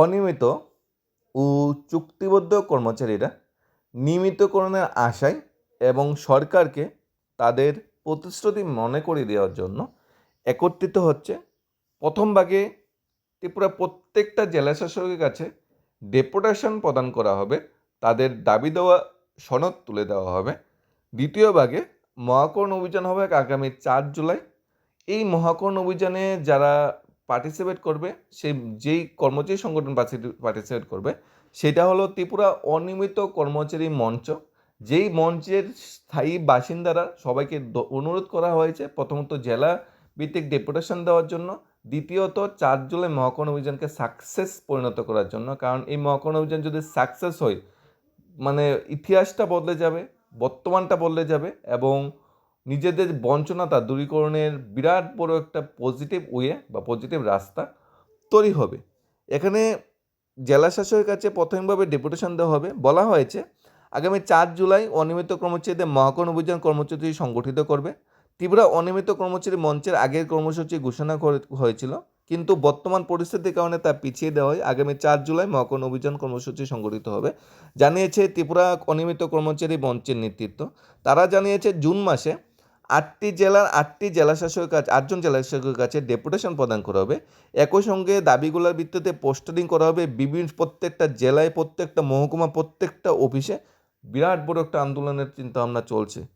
অনিয়মিত ও চুক্তিবদ্ধ কর্মচারীরা নিয়মিতকরণের আশায় এবং সরকারকে তাদের প্রতিশ্রুতি মনে করিয়ে দেওয়ার জন্য একত্রিত হচ্ছে। প্রথম ভাগে ত্রিপুরা প্রত্যেকটা জেলা শাসকের কাছে ডেপুটেশন প্রদান করা হবে। তাদের দাবি দেওয়া সনদ তুলে দেওয়া হবে। দ্বিতীয় ভাগে মহাকরণ অভিযান হবে আগামী চার জুলাই। এই মহাকরণ অভিযানে যারা পার্টিসিপেট করবে সে যেই কর্মচারী সংগঠন পার্টিসিপেট করবে, সেটা হলো ত্রিপুরা অনিয়মিত কর্মচারী মঞ্চ। যেই মঞ্চের স্থায়ী বাসিন্দারা সবাইকে অনুরোধ করা হয়েছে প্রথমত জেলা ভিত্তিক ডেপুটেশন দেওয়ার জন্য, দ্বিতীয়ত চার জুলাই মহাকরণ অভিযানকে সাকসেস পরিণত করার জন্য, কারণ এই মহাকরণ অভিযান যদি সাকসেস হয় মানে ইতিহাসটা বদলে যাবে, বর্তমানটা বদলে যাবে এবং নিজেদের বঞ্চনাতা দূরীকরণের বিরাট বড় একটা পজিটিভ ওয়ে বা পজিটিভ রাস্তা তৈরি হবে। এখানে জেলা শাসকের কাছে প্রথমভাবে ডেপুটেশন দেওয়া হবে। বলা হয়েছে, আগামী চার জুলাই অনিয়মিত কর্মচারীদের মহাকরণ অভিযান কর্মসূচি সংগঠিত করবে। ত্রিপুরা অনিয়মিত কর্মচারী মঞ্চের আগের কর্মসূচি ঘোষণা হয়েছিল। কিন্তু বর্তমান পরিস্থিতির কারণে তা পিছিয়ে দেওয়া হয়। আগামী চার জুলাই মহাকরণ অভিযান কর্মসূচি সংগঠিত হবে। জানিয়েছে ত্রিপুরা অনিয়মিত কর্মচারী মঞ্চের নেতৃত্ব। তারা জানিয়েছে, জুন মাসে আটটি জেলার আটটি জেলাশাসকের কাছে, আটজন জেলাশাসকের কাছে ডেপুটেশন প্রদান করা হবে। একই সঙ্গে দাবিগুলোর ভিত্তিতে পোস্টারিং করা হবে বিভিন্ন প্রত্যেকটা জেলায় প্রত্যেকটা মহকুমা প্রত্যেকটা অফিসে। বিরাট বড় একটা আন্দোলনের চিন্তা ভাবনা চলছে।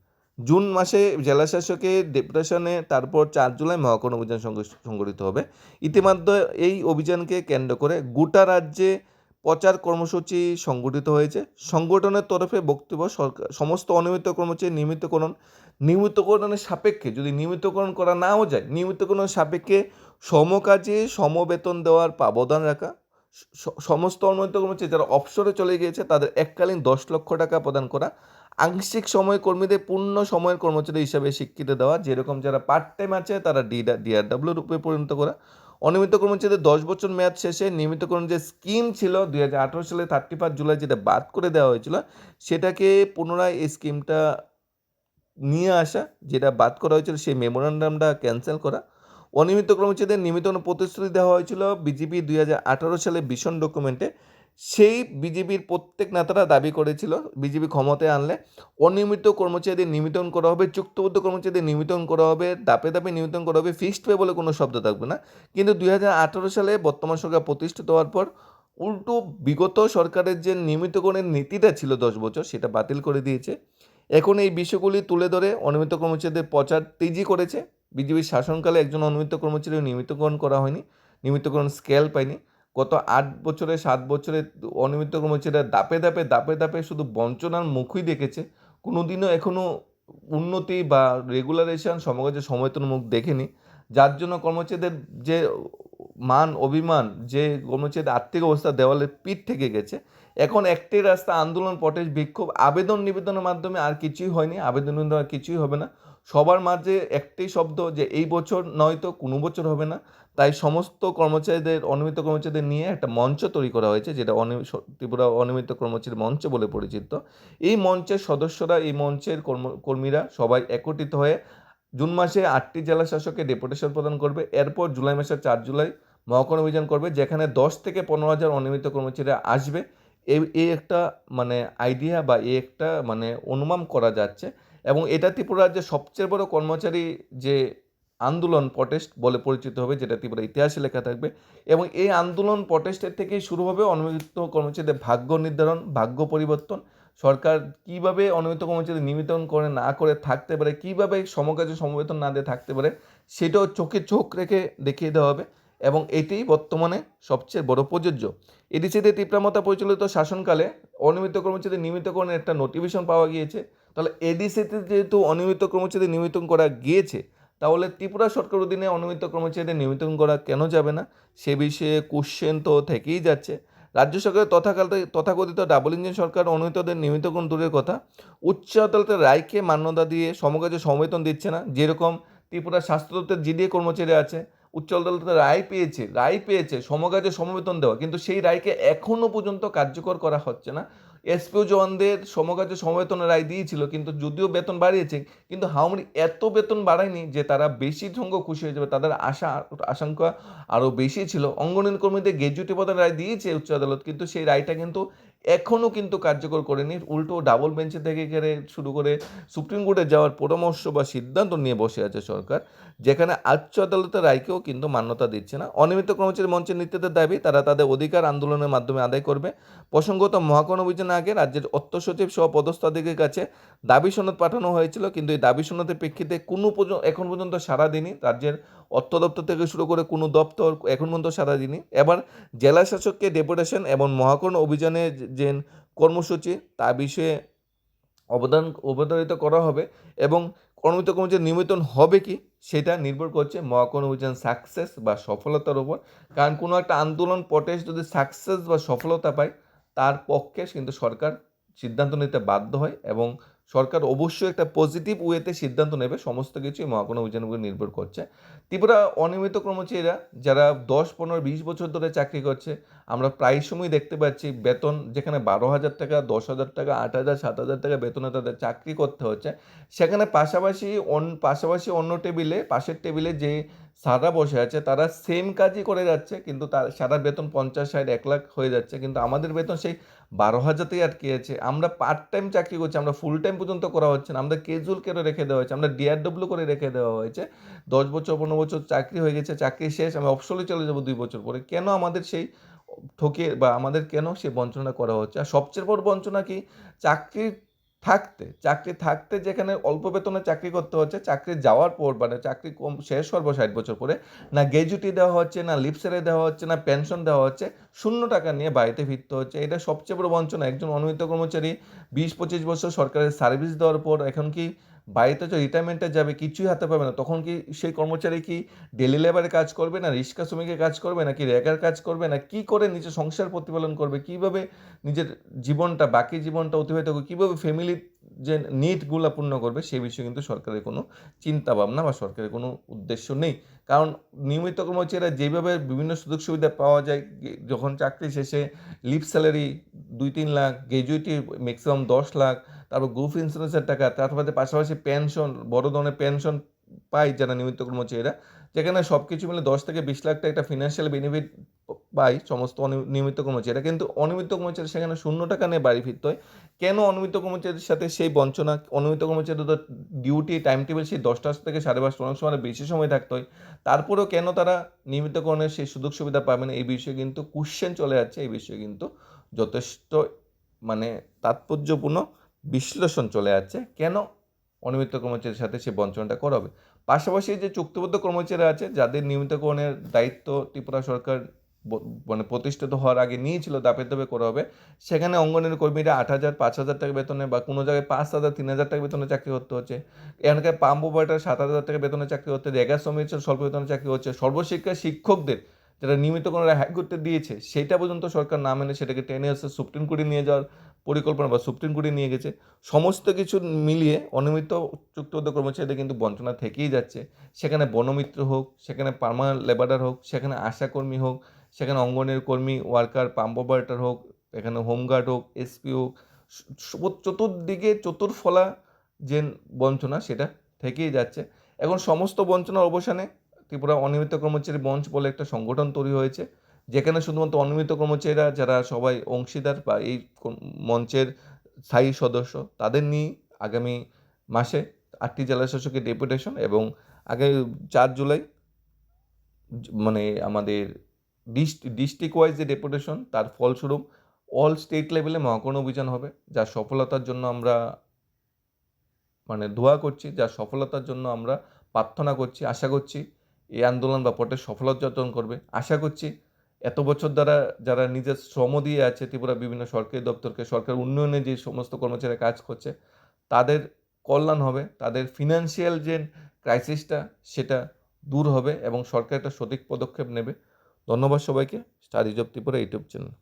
জুন মাসে জেলা শাসকের ডেপুটেশনে, তারপর চার জুলাই মহাকরণ অভিযান সংগ- সংগঠিত হবে। ইতিমধ্যে এই অভিযানকে কেন্দ্র করে গোটা রাজ্যে প্রচার কর্মসূচি সংগঠিত হয়েছে। সংগঠনের তরফে বক্তব্য, সরকার, সমস্ত অনিয়মিত কর্মচারী নিয়মিতকরণ, নিয়মিতকরণের সাপেক্ষে, যদি নিয়মিতকরণ করা নাও যায়, নিয়মিতকরণের সাপেক্ষে সমকাজে সমবেতন দেওয়ার প্রাবধান রাখা সমস্ত অনিয়মিত কর্মচারী যারা অবসরে চলে গিয়েছে, তাদের এককালীন দশ লক্ষ টাকা প্রদান করা, আংশিক সময় কর্মীদের পূর্ণ সময়ের কর্মচারী হিসাবে স্বীকৃতি দেওয়া, যেরকম যারা পার্ট টাইম আছে, তারা ডি ডিআরডাব্লিউ রূপে পরিণত করা অনিয়মিত কর্মচারীদের দশ বছর মেয়াদ শেষে নিয়মিতকরণ যে স্কিম ছিল দুই হাজার আঠারো সালে থার্টি ফার্স্ট জুলাই যেটা বাদ করে দেওয়া হয়েছিল, সেটাকে পুনরায় এই স্কিমটা নিয়ে আসা, যেটা বাদ করা হয়েছিল সেই মেমোরান্ডামটা ক্যান্সেল করা। অনিয়মিত কর্মচারীদের নিয়মিত প্রতিশ্রুতি দেওয়া হয়েছিল বিজেপি দুই হাজার আঠারো সালে ভীষণ ডকুমেন্টে সেই বিজেপির প্রত্যেক নেতারা দাবি করেছিল বিজেপি ক্ষমতায় আনলে অনিয়মিত কর্মচারীদের নিয়মিতন করা হবে, চুক্তিবদ্ধ কর্মচারীদের নিয়মিতন করা হবে দাপে দাপে নিয়মিতন করা হবে, ফিক্সড পে বলে কোনো শব্দ থাকবে না। কিন্তু দুই হাজার আঠারো সালে বর্তমান সরকার প্রতিষ্ঠিত হওয়ার পর উল্টো বিগত সরকারের যে নিয়মিতকরণের নীতিটা ছিল দশ বছর, সেটা বাতিল করে দিয়েছে। এখন এই বিষয়গুলি তুলে ধরে অনিয়মিত কর্মচারীদের প্রচার তেজি করেছে। বিজেপির শাসনকালে একজন অনিয়মিত কর্মচারী নিয়মিতকরণ করা হয়নি নিয়মিতকরণ স্কেল পায়নি। গত আট বছরে, সাত বছরে অনিয়মিত কর্মচারীরা দাপে দাপে দাপে দাপে শুধু বঞ্চনার মুখই দেখেছে। কোনোদিনও এখনও উন্নতি বা রেগুলারেশন সমাজের সময়তন মুখ দেখেনি। যার জন্য কর্মচারীদের যে মান, অভিমান, যে কর্মচারীদের আর্থিক অবস্থা দেওয়ালে পিঠ থেকে গেছে, এখন একটাই রাস্তা আন্দোলন প্রটেস্ট বিক্ষোভ, আবেদন নিবেদনের মাধ্যমে আর কিছুই হয়নি। আবেদন নিবেদন আর কিছুই হবে না। সবার মাঝে একটাই শব্দ যে এই বছর নয়তো কোনো বছর হবে না। তাই সমস্ত কর্মচারীদের অনিয়মিত কর্মচারীদের নিয়ে একটা মঞ্চ তৈরি করা হয়েছে, যেটা ত্রিপুরা অনিয়মিত কর্মচারী মঞ্চ বলে পরিচিত। এই মঞ্চের সদস্যরা, এই মঞ্চের কর্ম, কর্মীরা সবাই একত্রিত হয়ে জুন মাসে আটটি জেলা শাসককে ডেপুটেশন প্রদান করবে। এরপর জুলাই মাসের চার জুলাই মহাকরণ অভিযান করবে, যেখানে দশ থেকে পনেরো হাজার অনিয়মিত কর্মচারীরা আসবে। এই একটা মানে আইডিয়া বা এই একটা মানে অনুমান করা যাচ্ছে এবং এটা ত্রিপুরা রাজ্যের সবচেয়ে বড় কর্মচারী যে আন্দোলন প্রটেস্ট বলে পরিচিত হবে, যেটা ত্রিপুরা ইতিহাসে লেখা থাকবে। এবং এই আন্দোলন প্রটেস্টের থেকেই শুরু হবে অনিয়মিত কর্মচারীদের ভাগ্য নির্ধারণ, ভাগ্য পরিবর্তন। সরকার কীভাবে অনিয়মিত কর্মচারী নিয়মিতন করে, না করে থাকতে পারে, কীভাবে সমকাজে সমবেতন না দিয়ে থাকতে পারে, সেটাও চোখে চোখ রেখে দেখিয়ে দেওয়া হবে। এবং এটাই বর্তমানে সবচেয়ে বড় প্রযোজ্য। এডিসিতে তীব্রামতা পরিচালিত শাসনকালে অনিয়মিত কর্মচারী নিয়মিতকরণের একটা নোটিফিকেশন পাওয়া গিয়েছে। তাহলে এডিসিতে যেহেতু অনিয়মিত কর্মচারী নিয়মিতন করা গিয়েছে, তাহলে ত্রিপুরা সরকার অধীনে অনিয়মিত কর্মচারীদের নিয়মিতন করা কেন যাবে না? সে বিষয়ে কোশ্চেন তো থেকেই যাচ্ছে। রাজ্য সরকারের তথাকাল তথাকথিত ডাবল ইঞ্জিন সরকার অনিয়মিতদের নিয়মিতকরণ দূরের কথা, উচ্চ আদালতের রায়কে মান্যতা দিয়ে সমকাজে সমবেতন দিচ্ছে না। যেরকম ত্রিপুরা স্বাস্থ্য দপ্তরের জিডিএ কর্মচারী আছে, উচ্চ আদালতে রায় পেয়েছে রায় পেয়েছে সমকাজে সমবেতন দেওয়া, কিন্তু সেই রায়কে এখনও পর্যন্ত কার্যকর করা হচ্ছে না। এসপিও জওয়ানদের সমকার্য সমবেতন রায় দিয়েছিল, কিন্তু যদিও বেতন বাড়িয়েছে, কিন্তু হাওমরি এত বেতন বাড়ায়নি যে তারা বেশি সংখ্যক খুশি হয়ে যাবে তাদের আশা, আশঙ্কা আরও বেশি ছিল। অঙ্গনীন কর্মীদের গ্র্যাজুয়েটি প্রদান রায় দিয়েছে উচ্চ আদালত, কিন্তু সেই রায়টা কিন্তু এখনও কিন্তু কার্যকর করেনি। উল্টো ডাবল বেঞ্চে থেকে গেলে শুরু করে সুপ্রিম কোর্টে যাওয়ার পরামর্শ বা সিদ্ধান্ত নিয়ে বসে আছে সরকার, যেখানে আচ্চ আদালতের রায়কেও কিন্তু মান্যতা দিচ্ছে না। অনিয়মিত কর্মচারী মঞ্চের নেতৃত্বের দাবি, তারা তাদের অধিকার আন্দোলনের মাধ্যমে আদায় করবে। প্রসঙ্গত, মহাকরণ অভিযানের আগে রাজ্যের অর্থ সচিব সহ পদস্থাধিকের কাছে দাবি সনদ পাঠানো হয়েছিল, কিন্তু এই দাবি সনদের প্রেক্ষিতে কোনো পর্যন্ত, এখন পর্যন্ত সারা দিনই রাজ্যের অর্থ দপ্তর থেকে শুরু করে কোনো দপ্তর এখন পর্যন্ত সারা দিনই এবার জেলা শাসককে ডেপুটেশন এবং মহাকরণ অভিযানের যে কর্মসূচি, তা বিষয়ে অবদান, অবধারিত করা হবে এবং কর্মরত কর্মচারী নিয়মিতন হবে কি, সেটা নির্ভর করছে মহাকরণ অভিযান সাকসেস বা সফলতার উপর। কারণ কোনো একটা আন্দোলন প্রটেস্ট যদি সাকসেস বা সফলতা পায়, তার পক্ষে কিন্তু সরকার সিদ্ধান্ত নিতে বাধ্য হয় এবং সরকার অবশ্যই একটা পজিটিভ ওয়েতে সিদ্ধান্ত নেবে, সমস্ত কিছুই মহাকরণ অভিযানের উপর নির্ভর করছে। ত্রিপুরা অনিয়মিত কর্মচারীরা, যারা দশ, পনেরো, বিশ বছর ধরে চাকরি করছে, আমরা প্রায় সময় দেখতে পাচ্ছি বেতন যেখানে বারো হাজার টাকা, দশ হাজার টাকা, আট হাজার, সাত হাজার টাকা বেতনে তাদের চাকরি করতে হচ্ছে। সেখানে পাশাপাশি অন, পাশাপাশি অন্য টেবিলে পাশের টেবিলে যে সারা বসে আছে, তারা সেম কাজই করে যাচ্ছে, কিন্তু তার সারা বেতন পঞ্চাশ, ষাট, এক লাখ হয়ে যাচ্ছে, কিন্তু আমাদের বেতন সেই বারো হাজারতেই আটকে আছে। আমরা পার্ট টাইম চাকরি করছি, আমরা ফুল টাইম পর্যন্ত করা হচ্ছে না, আমাদের কেজুয়াল করে রেখে দেওয়া হয়েছে? আমরা ডিআরডব্লিউ করে রেখে দেওয়া হয়েছে। দশ বছর, পনেরো বছর চাকরি হয়ে গেছে, চাকরি শেষ, আমি অবসরে চলে যাব দুই বছর পরে। কেন আমাদের সেই ঠকে বা আমাদের কেন সেই বঞ্চনা করা হচ্ছে? আর সবচেয়ে বড় বঞ্চনা কি? চাকরির থাকতে, চাকরি থাকতে যেখানে অল্প বেতনে চাকরি করতে হচ্ছে, চাকরি যাওয়ার পর মানে চাকরি কম, শেষ পর ষাট বছর পরে, না গ্র্যাজুটি দেওয়া হচ্ছে, না লিপসেরে দেওয়া হচ্ছে, না পেনশন দেওয়া হচ্ছে শূন্য টাকা নিয়ে বাড়িতে ফিরতে হচ্ছে। এটা সবচেয়ে বড় বঞ্চনা। একজন অনিয়মিত কর্মচারী বিশ পঁচিশ বছর সরকারের সার্ভিস দেওয়ার পর এখন কি বাড়িতে তো রিটায়ারমেন্টে যাবে, কিছুই হাতে পাবে না। তখন কি সেই কর্মচারী কি ডেলি লেবারে কাজ করবে না, রিক্সা শ্রমিকের কাজ করবে নাকি রেগার কাজ করবে না? কি করে নিজের সংসার প্রতিপালন করবে? কীভাবে নিজের জীবনটা, বাকি জীবনটা অতিবাহিত করবে? কীভাবে ফ্যামিলির যে নিডগুলো পূর্ণ করবে, সেই বিষয়ে কিন্তু সরকারের কোনো চিন্তা ভাবনা বা সরকারের কোনো উদ্দেশ্য নেই। কারণ নিয়মিত কর্মচারীরা যেভাবে বিভিন্ন সুযোগ সুবিধা পাওয়া যায় যখন চাকরি শেষে লিপ স্যালারি দুই তিন লাখ গ্র্যাজুয়েটি ম্যাক্সিমাম দশ লাখ, তারপর গ্রুপ ইন্স্যুরেন্সের টাকা তারপরে পাশাপাশি পেনশন বড় ধরনের পেনশন পায় যারা নিয়মিত কর্মচারীরা, যেখানে সব কিছু মিলে দশ থেকে বিশ লাখ টাকা একটা ফিনান্সিয়াল বেনিফিট পায় সমস্ত নিয়মিত কর্মচারীরা কিন্তু অনিয়মিত কর্মচারী সেখানে শূন্য টাকা নিয়ে বাড়ি ফিরতে হয়। কেন অনিয়মিত কর্মচারীর সাথে সেই বঞ্চনা? অনিয়মিত কর্মচারীদের ডিউটি টাইম টেবিল সেই দশটা থেকে সাড়ে পাঁচটা অনেক সময় বেশি সময় থাকতে হয়। তারপরেও কেন তারা নিয়মিতকরণের সেই সুযোগ সুবিধা পাবে না? এই বিষয়ে কিন্তু কোশ্চেন চলে যাচ্ছে। এই বিষয়ে কিন্তু যথেষ্ট মানে তাৎপর্যপূর্ণ বিশ্লেষণ চলে যাচ্ছে। কেন অনিয়মিত কর্মচারীর সাথে সে বঞ্চনাটা করা হবে? পাশাপাশি যে চুক্তিবদ্ধ কর্মচারী আছে, যাদের নিয়মিতকরণের দায়িত্ব ত্রিপুরা সরকার মানে প্রতিষ্ঠিত হওয়ার আগে নিয়েছিল দাপে দাপে করা হবে। সেখানে অঙ্গনের কর্মীরা আট হাজার, পাঁচ হাজার টাকা বেতনে বা কোনো জায়গায় পাঁচ হাজার, তিন হাজার টাকা বেতনে চাকরি করতে হচ্ছে। এখানকার পাম্পো বয়টার সাত হাজার টাকা বেতনে চাকরি হচ্ছে রেগা শ্রমিক স্বল্প বেতনে চাকরি হচ্ছে সর্বশিক্ষা শিক্ষকদের যারা নিয়মিত কোনো হাই করতে দিয়েছে, সেটা পর্যন্ত সরকার না মেনে সেটাকে টেনে আসছে সুপ্রিম কোর্টে নিয়ে যাওয়ার পরিকল্পনা বা সুপ্রিম কোর্টে নিয়ে গেছে। সমস্ত কিছু মিলিয়ে অনিয়মিত চুক্তিবদ্ধ কর্মচারীদের কিন্তু বঞ্চনা থেকেই যাচ্ছে। সেখানে বনমিত্র হোক, সেখানে পার্মানেন্ট লেবারার হোক, সেখানে আশাকর্মী হোক সেখানে অঙ্গনের কর্মী, ওয়ার্কার, পাম্প অপারেটার হোক, এখানে হোমগার্ড হোক, এসপি হোক চতুর্দিকে চতুর্ফলা যে বঞ্চনা সেটা থেকেই যাচ্ছে। এখন সমস্ত বঞ্চনার অবসানে ত্রিপুরা অনিয়মিত কর্মচারী মঞ্চ বলে একটা সংগঠন তৈরি হয়েছে, যেখানে শুধুমাত্র অনিয়মিত কর্মচারীরা যারা সবাই অংশীদার বা এই মঞ্চের স্থায়ী সদস্য, তাদের নিয়ে আগামী মাসে আটটি জেলা শাসকের ডেপুটেশন এবং আগামী চার জুলাই মানে আমাদের ডিস্ট্রিক্ট ওয়াইজ যে ডেপুটেশন তার ফলস্বরূপ অল স্টেট লেভেলে মহাকরণ অভিযান হবে যার সফলতার জন্য আমরা মানে দোয়া করছি যার সফলতার জন্য আমরা প্রার্থনা করছি, আশা করছি এই আন্দোলন বা পটের সফলতা করবে। আশা করছি এত বছর দ্বারা যারা নিজের শ্রম দিয়ে আছে, ত্রিপুরা বিভিন্ন সরকারি দপ্তরকে, সরকার উন্নয়নে যে সমস্ত কর্মচারীরা কাজ করছে, তাদের কল্যাণ হবে, তাদের ফিনান্সিয়াল যে ক্রাইসিসটা সেটা দূর হবে এবং সরকার একটা সঠিক পদক্ষেপ নেবে। ধন্যবাদ সবাইকে। স্টার ইজব ত্রিপুরা ইউটিউব চ্যানেল।